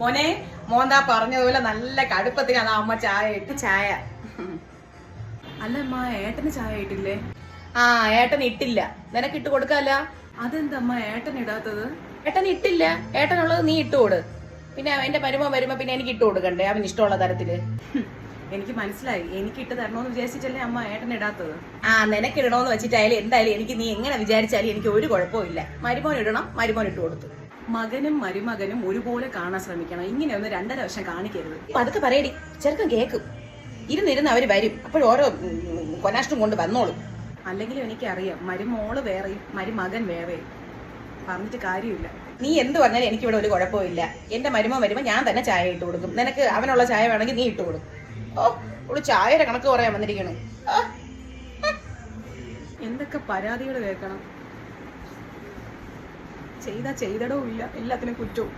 മോനെ മോന്താ പറഞ്ഞതുപോലെ നല്ല കടുപ്പത്തിനാണ് അമ്മ ചായ ഇട്ട് ചായ. അല്ല അമ്മ ഏട്ടന് ചായ ഇട്ടില്ലേ? ആ ഏട്ടൻ ഇട്ടില്ല. നിനക്ക് ഇട്ട് കൊടുക്കാല്ല? അതെന്താ ഏട്ടൻ ഇടാത്തത്? ഏട്ടൻ ഇട്ടില്ല. ഏട്ടനുള്ളത് നീ ഇട്ട് കൊടു. പിന്നെ എന്റെ മരുമോ വരുമ്പോ പിന്നെ എനിക്ക് ഇട്ട് കൊടുക്കണ്ടേ? അവൻ ഇഷ്ടമുള്ള തരത്തിൽ. എനിക്ക് മനസ്സിലായി. എനിക്ക് ഇട്ട് തരണമെന്ന് വിചാരിച്ചിട്ടല്ലേ അമ്മ ഏട്ടൻ ഇടാത്തത്. ആ നിനക്ക് ഇടണോന്ന് വെച്ചിട്ടായാലും എന്തായാലും എനിക്ക് നീ എങ്ങനെ വിചാരിച്ചാലും എനിക്ക് ഒരു കുഴപ്പമില്ല മരുമോൻ ഇടണം മരുമോൻ ഇട്ട് കൊടുത്തു. മകനും മരുമകനും ഒരുപോലെ കാണാൻ ശ്രമിക്കണം. ഇങ്ങനെ ഒന്ന് രണ്ടര വർഷം കാണിക്കരുത്. പതുക്കെ പറയടി. ചെറുക്കൻ കേക്കും. ഇരുന്നിരുന്ന് അവർ വരും. അപ്പോഴും ഓരോ കൊനാഷ്ടം കൊണ്ട് വന്നോളും. അല്ലെങ്കിലും എനിക്കറിയാം മരുമോൾ വേറെ മരുമകൻ വേറെ. പറഞ്ഞിട്ട് കാര്യമില്ല. നീ എന്ത് പറഞ്ഞാലും എനിക്കിവിടെ ഒരു കുഴപ്പമില്ല എന്റെ മരുമ വരുമ്പോ ഞാൻ തന്നെ ചായ ഇട്ട് കൊടുക്കും. നിനക്ക് അവനുള്ള ചായ വേണമെങ്കിൽ നീ ഇട്ട് കൊടുക്കും ഓ ഉള്ളു ചായയുടെ കണക്ക് പറയാൻ വന്നിരിക്കണു. എന്തൊക്കെ പരാതികൾ കേൾക്കണം. ചെയ്താ ചെയ്തടവും ഇല്ല എല്ലാത്തിനും കുറ്റവും.